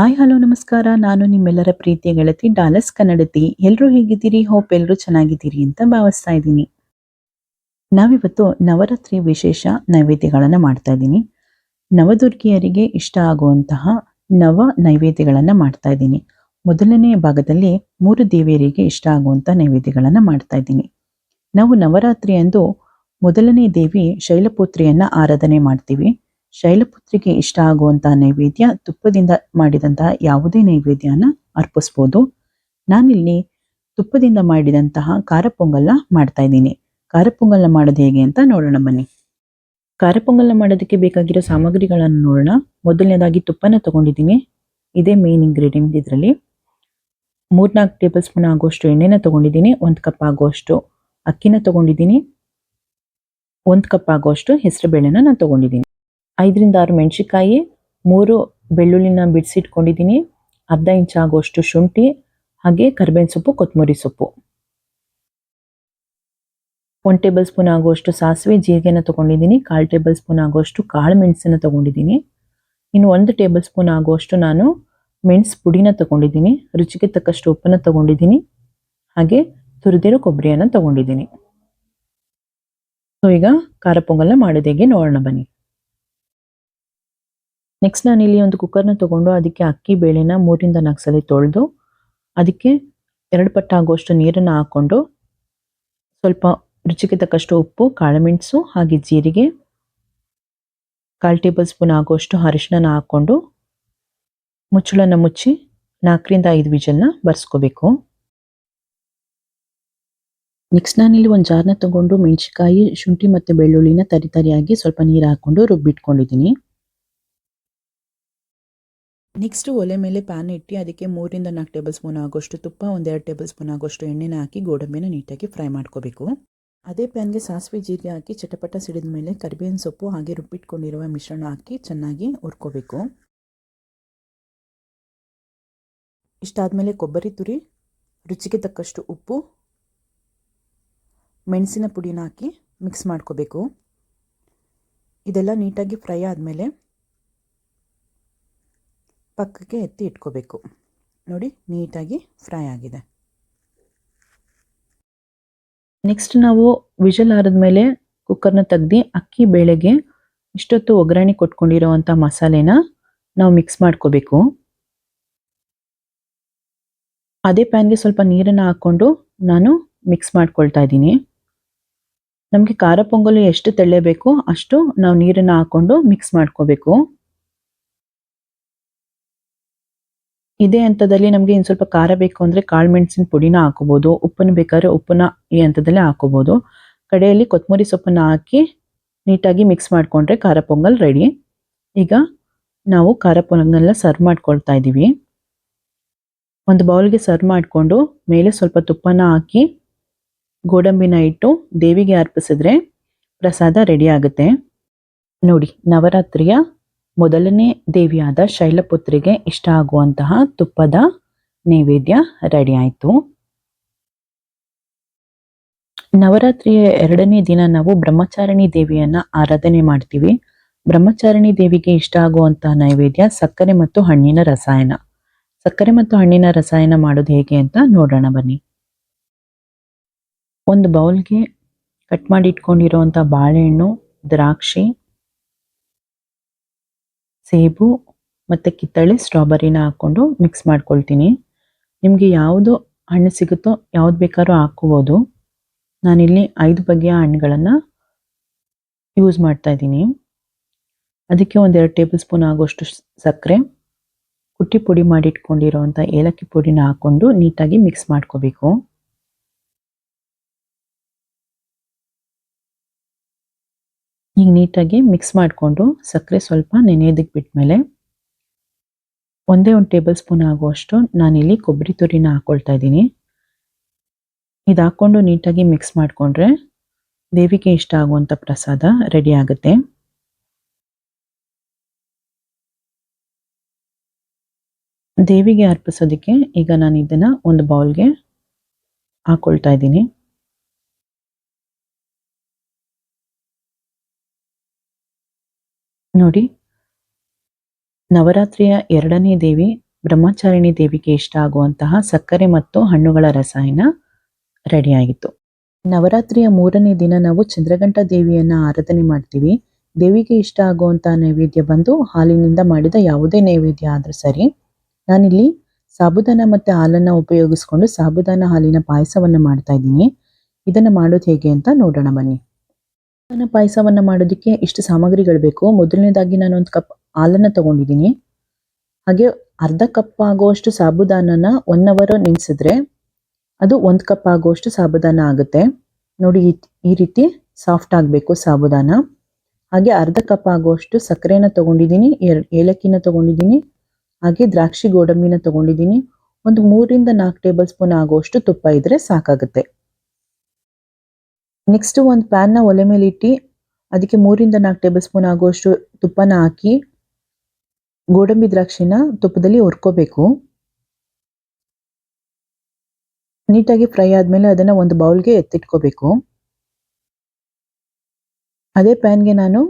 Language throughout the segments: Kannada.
ಹಾಯ್, ಹಲೋ, ನಮಸ್ಕಾರ. ನಾನು ನಿಮ್ಮೆಲ್ಲರ ಪ್ರೀತಿಯ ಗೆಳತಿ ಡಾಲಸ್ ಕನ್ನಡತಿ. ಎಲ್ಲರೂ ಹೇಗಿದ್ದೀರಿ? ಹೋಪ್ ಎಲ್ಲರೂ ಚೆನ್ನಾಗಿದ್ದೀರಿ ಅಂತ ಭಾವಿಸ್ತಾ ಇದ್ದೀನಿ. ನಾವಿವತ್ತು ನವರಾತ್ರಿ ವಿಶೇಷ ನೈವೇದ್ಯಗಳನ್ನು ಮಾಡ್ತಾ ಇದ್ದೀನಿ. ನವದುರ್ಗಿಯರಿಗೆ ಇಷ್ಟ ಆಗುವಂತಹ ನವ ನೈವೇದ್ಯಗಳನ್ನು ಮಾಡ್ತಾ ಇದ್ದೀನಿ. ಮೊದಲನೇ ಭಾಗದಲ್ಲಿ ಮೂರು ದೇವಿಯರಿಗೆ ಇಷ್ಟ ಆಗುವಂಥ ನೈವೇದ್ಯಗಳನ್ನು ಮಾಡ್ತಾ ಇದ್ದೀನಿ. ನಾವು ನವರಾತ್ರಿ ಎಂದು ಮೊದಲನೇ ದೇವಿ ಶೈಲಪುತ್ರಿಯನ್ನ ಆರಾಧನೆ ಮಾಡ್ತೀವಿ. ಶೈಲಪುತ್ರಿಗೆ ಇಷ್ಟ ಆಗುವಂತಹ ನೈವೇದ್ಯ ತುಪ್ಪದಿಂದ ಮಾಡಿದಂತಹ ಯಾವುದೇ ನೈವೇದ್ಯನ ಅರ್ಪಿಸ್ಬೋದು. ನಾನಿಲ್ಲಿ ತುಪ್ಪದಿಂದ ಮಾಡಿದಂತಹ ಖಾರ ಪೊಂಗಲ್ನ ಮಾಡ್ತಾ ಇದ್ದೀನಿ. ಖಾರ ಪೊಂಗಲ್ನ ಮಾಡೋದು ಹೇಗೆ ಅಂತ ನೋಡೋಣ ಬನ್ನಿ. ಖಾರ ಪೊಂಗಲ್ನ ಮಾಡೋದಕ್ಕೆ ಬೇಕಾಗಿರೋ ಸಾಮಗ್ರಿಗಳನ್ನು ನೋಡೋಣ. ಮೊದಲನೇದಾಗಿ ತುಪ್ಪನ ತಗೊಂಡಿದ್ದೀನಿ. ಇದೇ ಮೇನ್ ಇಂಗ್ರೀಡಿಯೆಂಟ್ ಇದರಲ್ಲಿ ಮೂರ್ನಾಲ್ಕು ಟೇಬಲ್ ಸ್ಪೂನ್ ಆಗುವಷ್ಟು ಎಣ್ಣೆನ ತಗೊಂಡಿದ್ದೀನಿ. ಒಂದು ಕಪ್ ಆಗುವಷ್ಟು ಅಕ್ಕಿನ ತಗೊಂಡಿದ್ದೀನಿ. ಒಂದು ಕಪ್ ಆಗುವಷ್ಟು ಹೆಸರುಬೇಳೆನ ನಾನು ತಗೊಂಡಿದ್ದೀನಿ. ಐದರಿಂದ ಆರು ಮೆಣಸಿಕಾಯಿ ಮೂರು ಬೆಳ್ಳುಳ್ಳಿನ ಬಿಡಿಸಿಟ್ಕೊಂಡಿದ್ದೀನಿ. ಅರ್ಧ ಇಂಚ್ ಆಗುವಷ್ಟು ಶುಂಠಿ, ಹಾಗೆ ಕರ್ಬೇವಿನ ಸೊಪ್ಪು, ಕೊತ್ತಂಬರಿ ಸೊಪ್ಪು. ಒನ್ ಟೇಬಲ್ ಸ್ಪೂನ್ ಆಗುವಷ್ಟು ಸಾಸಿವೆ, ಜೀರಿಗೆನ ತಗೊಂಡಿದ್ದೀನಿ. ಕಾಲು ಟೇಬಲ್ ಸ್ಪೂನ್ ಆಗುವಷ್ಟು ಕಾಳು ಮೆಣಸನ್ನ ತಗೊಂಡಿದ್ದೀನಿ. ಇನ್ನು ಒಂದು ಟೇಬಲ್ ಸ್ಪೂನ್ ಆಗುವಷ್ಟು ನಾನು ಮೆಣಸು ಪುಡಿನ ತಗೊಂಡಿದ್ದೀನಿ. ರುಚಿಗೆ ತಕ್ಕಷ್ಟು ಉಪ್ಪನ್ನು ತಗೊಂಡಿದ್ದೀನಿ. ಹಾಗೆ ತುರಿದಿರೋ ಕೊಬ್ಬರಿಯನ್ನು ತಗೊಂಡಿದ್ದೀನಿ. ಸೊ, ಈಗ ಖಾರ ಪೊಂಗಲ್ನ ಮಾಡೋದೇಗೆ ನೋಡೋಣ ಬನ್ನಿ. ನೆಕ್ಸ್ಟ್ ನಾನು ಇಲ್ಲಿ ಒಂದು ಕುಕ್ಕರ್ನ ತೊಗೊಂಡು ಅದಕ್ಕೆ ಅಕ್ಕಿ, ಬೇಳೆನ ಮೂರಿಂದ ನಾಲ್ಕು ಸಲ ತೊಳೆದು, ಅದಕ್ಕೆ ಎರಡು ಪಟ್ಟ ಆಗುವಷ್ಟು ನೀರನ್ನು ಹಾಕ್ಕೊಂಡು ಸ್ವಲ್ಪ ರುಚಿಗೆ ತಕ್ಕಷ್ಟು ಉಪ್ಪು ಕಾಳುಮೆಣಸು ಹಾಗೆ ಜೀರಿಗೆ, ಕಾಲು ಟೇಬಲ್ ಸ್ಪೂನ್ ಆಗುವಷ್ಟು ಅರಿಶಿನ ಹಾಕ್ಕೊಂಡು ಮುಚ್ಚಳನ ಮುಚ್ಚಿ ನಾಲ್ಕರಿಂದ ಐದು ವಿಜಲ್ನ ಬರ್ಸ್ಕೋಬೇಕು. ನೆಕ್ಸ್ಟ್ ನಾನಿಲ್ಲಿ ಒಂದು ಜಾರ್ನ ತಗೊಂಡು ಮೆಣಸಿಕಾಯಿ ಶುಂಠಿ ಮತ್ತು ಬೆಳ್ಳುಳ್ಳಿನ ತರಿ ತರಿಯಾಗಿ ಸ್ವಲ್ಪ ನೀರು ಹಾಕ್ಕೊಂಡು ರುಬ್ಬಿಟ್ಕೊಂಡಿದ್ದೀನಿ. ನೆಕ್ಸ್ಟ್ ಒಲೆ ಮೇಲೆ ಪ್ಯಾನ್ ಇಟ್ಟು ಅದಕ್ಕೆ ಮೂರಿಂದ ನಾಲ್ಕು ಟೇಬಲ್ ಸ್ಪೂನ್ ಆಗೋಷ್ಟು ತುಪ್ಪ, ಒಂದೆರಡು ಟೇಬಲ್ ಸ್ಪೂನ್ ಆಗೋಷ್ಟು ಎಣ್ಣೆನ ಹಾಕಿ ಗೋಡಂಬಿನ ನೀಟಾಗಿ ಫ್ರೈ ಮಾಡ್ಕೋಬೇಕು. ಅದೇ ಪ್ಯಾನ್ಗೆ ಸಾಸಿವೆ ಜೀರಿಗೆ ಹಾಕಿ ಚಟಪಟ ಸಿಡಿದ ಮೇಲೆ ಕರಿಬೇವಿನ ಸೊಪ್ಪು ಹಾಗೆ ರುಬ್ಬಿಟ್ಕೊಂಡಿರುವ ಮಿಶ್ರಣ ಹಾಕಿ ಚೆನ್ನಾಗಿ ಹುರ್ಕೋಬೇಕು. ಇಷ್ಟಾದಮೇಲೆ ಕೊಬ್ಬರಿ ತುರಿ, ರುಚಿಗೆ ತಕ್ಕಷ್ಟು ಉಪ್ಪು, ಮೆಣಸಿನ ಪುಡಿನ ಹಾಕಿ ಮಿಕ್ಸ್ ಮಾಡ್ಕೋಬೇಕು. ಇದೆಲ್ಲ ನೀಟಾಗಿ ಫ್ರೈ ಆದಮೇಲೆ ಪಕ್ಕಕ್ಕೆ ಎತ್ತಿ ಇಟ್ಕೋಬೇಕು. ನೋಡಿ, ನೀಟಾಗಿ ಫ್ರೈ ಆಗಿದೆ. ನೆಕ್ಸ್ಟ್ ನಾವು ವಿಷಲ್ ಆರಿದ್ಮೇಲೆ ಕುಕ್ಕರ್ನ ತೆಗ್ದು ಅಕ್ಕಿ ಬೇಳೆಗೆ ಇಷ್ಟೊತ್ತು ಒಗ್ಗರಣೆ ಕೊಟ್ಕೊಂಡಿರೋವಂಥ ಮಸಾಲೆನ ನಾವು ಮಿಕ್ಸ್ ಮಾಡ್ಕೋಬೇಕು. ಅದೇ ಪ್ಯಾನ್ಗೆ ಸ್ವಲ್ಪ ನೀರನ್ನು ಹಾಕ್ಕೊಂಡು ನಾನು ಮಿಕ್ಸ್ ಮಾಡ್ಕೊಳ್ತಾ ಇದ್ದೀನಿ. ನಮಗೆ ಖಾರ ಪೊಂಗಲು ಎಷ್ಟು ತೆಳ್ಳಬೇಕು ಅಷ್ಟು ನಾವು ನೀರನ್ನು ಹಾಕ್ಕೊಂಡು ಮಿಕ್ಸ್ ಮಾಡ್ಕೋಬೇಕು. ಇದೇ ಹಂತದಲ್ಲಿ ನಮಗೆ ಇನ್ನು ಸ್ವಲ್ಪ ಖಾರ ಬೇಕು ಅಂದರೆ ಕಾಳು ಮೆಣಸಿನ ಪುಡಿನ ಹಾಕೋಬೋದು, ಉಪ್ಪನ್ನು ಬೇಕಾದ್ರೆ ಉಪ್ಪನ್ನ ಈ ಹಂತದಲ್ಲೇ ಹಾಕೋಬೋದು. ಕಡೆಯಲ್ಲಿ ಕೊತ್ತಂಬರಿ ಸೊಪ್ಪನ್ನು ಹಾಕಿ ನೀಟಾಗಿ ಮಿಕ್ಸ್ ಮಾಡಿಕೊಂಡ್ರೆ ಖಾರ ಪೊಂಗಲ್ ರೆಡಿ ಈಗ ನಾವು ಖಾರ ಪೊಂಗಲ್ನ ಸರ್ವ್ ಮಾಡ್ಕೊಳ್ತಾ ಇದ್ದೀವಿ ಒಂದು ಬೌಲ್ಗೆ ಸರ್ವ್ ಮಾಡಿಕೊಂಡು ಮೇಲೆ ಸ್ವಲ್ಪ ತುಪ್ಪನ ಹಾಕಿ ಗೋಡಂಬಿನ ಇಟ್ಟು ದೇವಿಗೆ ಅರ್ಪಿಸಿದ್ರೆ ಪ್ರಸಾದ ರೆಡಿ ಆಗುತ್ತೆ. ನೋಡಿ, ನವರಾತ್ರಿಯ ಮೊದಲನೇ ದೇವಿಯಾದ ಶೈಲಪುತ್ರಿಗೆ ಇಷ್ಟ ಆಗುವಂತಹ ತುಪ್ಪದ ನೈವೇದ್ಯ ರೆಡಿ ಆಯಿತು. ನವರಾತ್ರಿಯ ಎರಡನೇ ದಿನ ನಾವು ಬ್ರಹ್ಮಚಾರಿಣಿ ದೇವಿಯನ್ನ ಆರಾಧನೆ ಮಾಡ್ತೀವಿ. ಬ್ರಹ್ಮಚಾರಿಣಿ ದೇವಿಗೆ ಇಷ್ಟ ಆಗುವಂತಹ ನೈವೇದ್ಯ ಸಕ್ಕರೆ ಮತ್ತು ಹಣ್ಣಿನ ರಸಾಯನ. ಸಕ್ಕರೆ ಮತ್ತು ಹಣ್ಣಿನ ರಸಾಯನ ಮಾಡೋದು ಹೇಗೆ ಅಂತ ನೋಡೋಣ ಬನ್ನಿ. ಒಂದು ಬೌಲ್ಗೆ ಕಟ್ ಮಾಡಿ ಇಟ್ಕೊಂಡಿರುವಂಥ ಬಾಳೆಹಣ್ಣು, ದ್ರಾಕ್ಷಿ ಸೇಬು ಮತ್ತು ಕಿತ್ತಳೆ ಸ್ಟ್ರಾಬೆರಿನ ಹಾಕ್ಕೊಂಡು ಮಿಕ್ಸ್ ಮಾಡ್ಕೊಳ್ತೀನಿ. ನಿಮಗೆ ಯಾವುದು ಹಣ್ಣು ಸಿಗುತ್ತೋ ಯಾವ್ದು ಬೇಕಾದ್ರೂ ಹಾಕ್ಕೋಬೋದು. ನಾನಿಲ್ಲಿ ಐದು ಬಗೆಯ ಹಣ್ಣುಗಳನ್ನು ಯೂಸ್ ಮಾಡ್ತಾ ಇದ್ದೀನಿ. ಅದಕ್ಕೆ ಒಂದೆರಡು ಟೇಬಲ್ ಸ್ಪೂನ್ ಆಗೋಷ್ಟು ಸಕ್ಕರೆ, ಕುಟ್ಟಿ ಪುಡಿ ಮಾಡಿಟ್ಕೊಂಡಿರೋವಂಥ ಏಲಕ್ಕಿ ಪುಡಿನ ಹಾಕ್ಕೊಂಡು ನೀಟಾಗಿ ಮಿಕ್ಸ್ ಮಾಡ್ಕೋಬೇಕು. ಈಗ ನೀಟಾಗಿ ಮಿಕ್ಸ್ ಮಾಡಿಕೊಂಡು ಸಕ್ಕರೆ ಸ್ವಲ್ಪ ನೆನೆಯೋದಕ್ಕೆ ಬಿಟ್ಮೇಲೆ ಒಂದೇ ಒಂದು ಟೇಬಲ್ ಸ್ಪೂನ್ ಆಗುವಷ್ಟು ನಾನಿಲ್ಲಿ ಕೊಬ್ಬರಿ ತುರಿನ ಹಾಕ್ಕೊಳ್ತಾ ಇದ್ದೀನಿ. ಇದು ಹಾಕ್ಕೊಂಡು ನೀಟಾಗಿ ಮಿಕ್ಸ್ ಮಾಡಿಕೊಂಡ್ರೆ ದೇವಿಗೆ ಇಷ್ಟ ಆಗುವಂಥ ಪ್ರಸಾದ ರೆಡಿ ಆಗುತ್ತೆ. ದೇವಿಗೆ ಅರ್ಪಿಸೋದಕ್ಕೆ ಈಗ ನಾನು ಇದನ್ನು ಒಂದು ಬೌಲ್ಗೆ ಹಾಕ್ಕೊಳ್ತಾ ಇದ್ದೀನಿ. ನೋಡಿ. ನವರಾತ್ರಿಯ ಎರಡನೇ ದೇವಿ, ಬ್ರಹ್ಮಚಾರಿಣಿ ದೇವಿಗೆ ಇಷ್ಟ ಆಗುವಂತಹ ಸಕ್ಕರೆ ಮತ್ತು ಹಣ್ಣುಗಳ ರಸಾಯನ ರೆಡಿಯಾಗಿತ್ತು. ನವರಾತ್ರಿಯ ಮೂರನೇ ದಿನ ನಾವು ಚಂದ್ರಗಂಟ ದೇವಿಯನ್ನ ಆರಾಧನೆ ಮಾಡ್ತೀವಿ. ದೇವಿಗೆ ಇಷ್ಟ ಆಗುವಂತಹ ನೈವೇದ್ಯ ಬಂದು ಹಾಲಿನಿಂದ ಮಾಡಿದ ಯಾವುದೇ ನೈವೇದ್ಯ ಆದ್ರೂ ಸರಿ, ನಾನಿಲ್ಲಿ ಸಾಬುದಾನ ಮತ್ತೆ ಹಾಲನ್ನ ಉಪಯೋಗಿಸ್ಕೊಂಡು ಸಾಬುದಾನ ಹಾಲಿನ ಪಾಯಸವನ್ನ ಮಾಡ್ತಾ ಇದ್ದೀನಿ. ಇದನ್ನ ಮಾಡೋದು ಹೇಗೆ ಅಂತ ನೋಡೋಣ ಬನ್ನಿ. ಸಾಬುದಾನ ಪಾಯಸವನ್ನು ಮಾಡೋದಕ್ಕೆ ಇಷ್ಟು ಸಾಮಗ್ರಿಗಳು ಬೇಕು. ಮೊದಲನೇದಾಗಿ ನಾನು ಒಂದು ಕಪ್ ಹಾಲನ್ನು ತಗೊಂಡಿದ್ದೀನಿ. ಹಾಗೆ ಅರ್ಧ ಕಪ್ ಆಗುವಷ್ಟು ಸಾಬುದಾನನ ಒನ್ ಅವರ್ ನೆನೆಸಿದ್ರೆ ಅದು ಒಂದು ಕಪ್ ಆಗುವಷ್ಟು ಸಾಬುದಾನ ಆಗುತ್ತೆ. ನೋಡಿ ಈ- ರೀತಿ ಸಾಫ್ಟ್ ಆಗಬೇಕು ಸಾಬುದಾನ. ಹಾಗೆ ಅರ್ಧ ಕಪ್ ಆಗುವಷ್ಟು ಸಕ್ಕರೆನ ತಗೊಂಡಿದ್ದೀನಿ. ಏಲಕ್ಕಿನ ತಗೊಂಡಿದ್ದೀನಿ. ಹಾಗೆ ದ್ರಾಕ್ಷಿ ಗೋಡಂಬಿನ ತಗೊಂಡಿದ್ದೀನಿ. ಒಂದು ಮೂರಿಂದ ನಾಲ್ಕು ಟೇಬಲ್ ಸ್ಪೂನ್ ಆಗುವಷ್ಟು ತುಪ್ಪ ಇದ್ದರೆ ಸಾಕಾಗುತ್ತೆ. ನೆಕ್ಸ್ಟ್ ಒಂದು ಪ್ಯಾನ್ನ ಒಲೆ ಮೇಲೆ ಇಟ್ಟು, ಅದಕ್ಕೆ ಮೂರಿಂದ ನಾಲ್ಕು ಟೇಬಲ್ ಸ್ಪೂನ್ ಆಗುವಷ್ಟು ತುಪ್ಪನ ಹಾಕಿ, ಗೋಡಂಬಿ ದ್ರಾಕ್ಷಿನ ತುಪ್ಪದಲ್ಲಿ ಹುರ್ಕೋಬೇಕು. ನೀಟಾಗಿ ಫ್ರೈ ಆದಮೇಲೆ ಅದನ್ನು ಒಂದು ಬೌಲ್ಗೆ ಎತ್ತಿಟ್ಕೋಬೇಕು. ಅದೇ ಪ್ಯಾನ್ಗೆ ನಾನು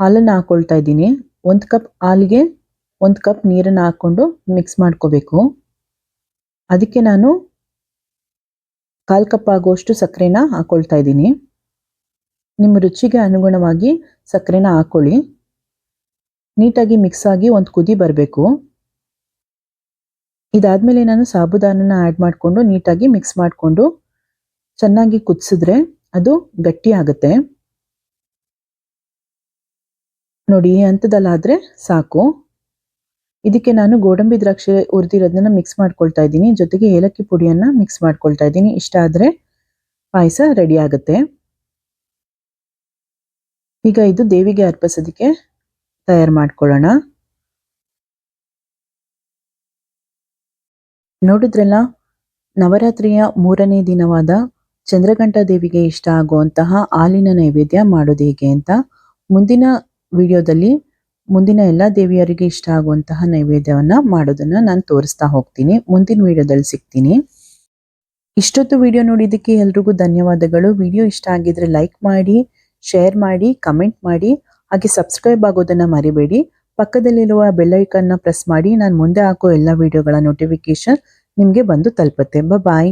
ಹಾಲನ್ನು ಹಾಕೊಳ್ತಾ ಇದ್ದೀನಿ. ಒಂದು ಕಪ್ ಹಾಲಿಗೆ ಒಂದು ಕಪ್ ನೀರನ್ನು ಹಾಕ್ಕೊಂಡು ಮಿಕ್ಸ್ ಮಾಡ್ಕೋಬೇಕು. ಅದಕ್ಕೆ ನಾನು ಕಾಲು ಕಪ್ ಆಗುವಷ್ಟು ಸಕ್ಕರೆನ ಹಾಕೊಳ್ತಾ ಇದ್ದೀನಿ. ನಿಮ್ಮ ರುಚಿಗೆ ಅನುಗುಣವಾಗಿ ಸಕ್ಕರೆನ ಹಾಕೊಳ್ಳಿ. ನೀಟಾಗಿ ಮಿಕ್ಸ್ ಆಗಿ ಒಂದು ಕುದಿ ಬರಬೇಕು. ಇದಾದಮೇಲೆ ನಾನು ಸಾಬುದಾನನ ಆ್ಯಡ್ ಮಾಡಿಕೊಂಡು ನೀಟಾಗಿ ಮಿಕ್ಸ್ ಮಾಡಿಕೊಂಡು ಚೆನ್ನಾಗಿ ಕುದಿಸಿದ್ರೆ ಅದು ಗಟ್ಟಿ ಆಗುತ್ತೆ. ನೋಡಿ, ಈ ಹಂತದಲ್ಲಾದರೆ ಸಾಕು. ಇದಕ್ಕೆ ನಾನು ಗೋಡಂಬಿ ದ್ರಾಕ್ಷಿ ಹುರಿದಿರೋದನ್ನ ಮಿಕ್ಸ್ ಮಾಡ್ಕೊಳ್ತಾ ಇದ್ದೀನಿ. ಜೊತೆಗೆ ಏಲಕ್ಕಿ ಪುಡಿಯನ್ನ ಮಿಕ್ಸ್ ಮಾಡ್ಕೊಳ್ತಾ ಇದ್ದೀನಿ. ಇಷ್ಟ ಆದ್ರೆ ಪಾಯಸ ರೆಡಿ ಆಗುತ್ತೆ. ಈಗ ಇದು ದೇವಿಗೆ ಅರ್ಪಿಸೋದಕ್ಕೆ ತಯಾರು ಮಾಡ್ಕೊಳ್ಳೋಣ. ನೋಡಿದ್ರಲ್ಲ, ನವರಾತ್ರಿಯ ಮೂರನೇ ದಿನವಾದ ಚಂದ್ರಗಂಟ ದೇವಿಗೆ ಇಷ್ಟ ಆಗುವಂತಹ ಹಾಲಿನ ನೈವೇದ್ಯ ಮಾಡೋದು ಹೇಗೆ ಅಂತ ಮುಂದಿನ ವಿಡಿಯೋದಲ್ಲಿ ಮುಂದಿನ ಎಲ್ಲ ದೇವಿಯರಿಗೆ ಇಷ್ಟ ಆಗುವಂತಹ ನೈವೇದ್ಯವನ್ನ ಮಾಡೋದನ್ನ ನಾನು ತೋರಿಸ್ತಾ ಹೋಗ್ತೀನಿ. ಮುಂದಿನ ವಿಡಿಯೋದಲ್ಲಿ ಸಿಗ್ತೀನಿ. ಇಷ್ಟೊತ್ತು ವಿಡಿಯೋ ನೋಡಿದ್ದಕ್ಕೆ ಎಲ್ರಿಗೂ ಧನ್ಯವಾದಗಳು. ವಿಡಿಯೋ ಇಷ್ಟ ಆಗಿದ್ರೆ ಲೈಕ್ ಮಾಡಿ, ಶೇರ್ ಮಾಡಿ, ಕಮೆಂಟ್ ಮಾಡಿ, ಹಾಗೆ ಸಬ್ಸ್ಕ್ರೈಬ್ ಆಗೋದನ್ನ ಮರಿಬೇಡಿ. ಪಕ್ಕದಲ್ಲಿರುವ ಬೆಲ್ ಐಕನ್ನ ಪ್ರೆಸ್ ಮಾಡಿ. ನಾನು ಮುಂದೆ ಹಾಕೋ ಎಲ್ಲ ವಿಡಿಯೋಗಳ ನೋಟಿಫಿಕೇಶನ್ ನಿಮಗೆ ಬಂದು ತಲುಪುತ್ತೆ. ಬಾಯ್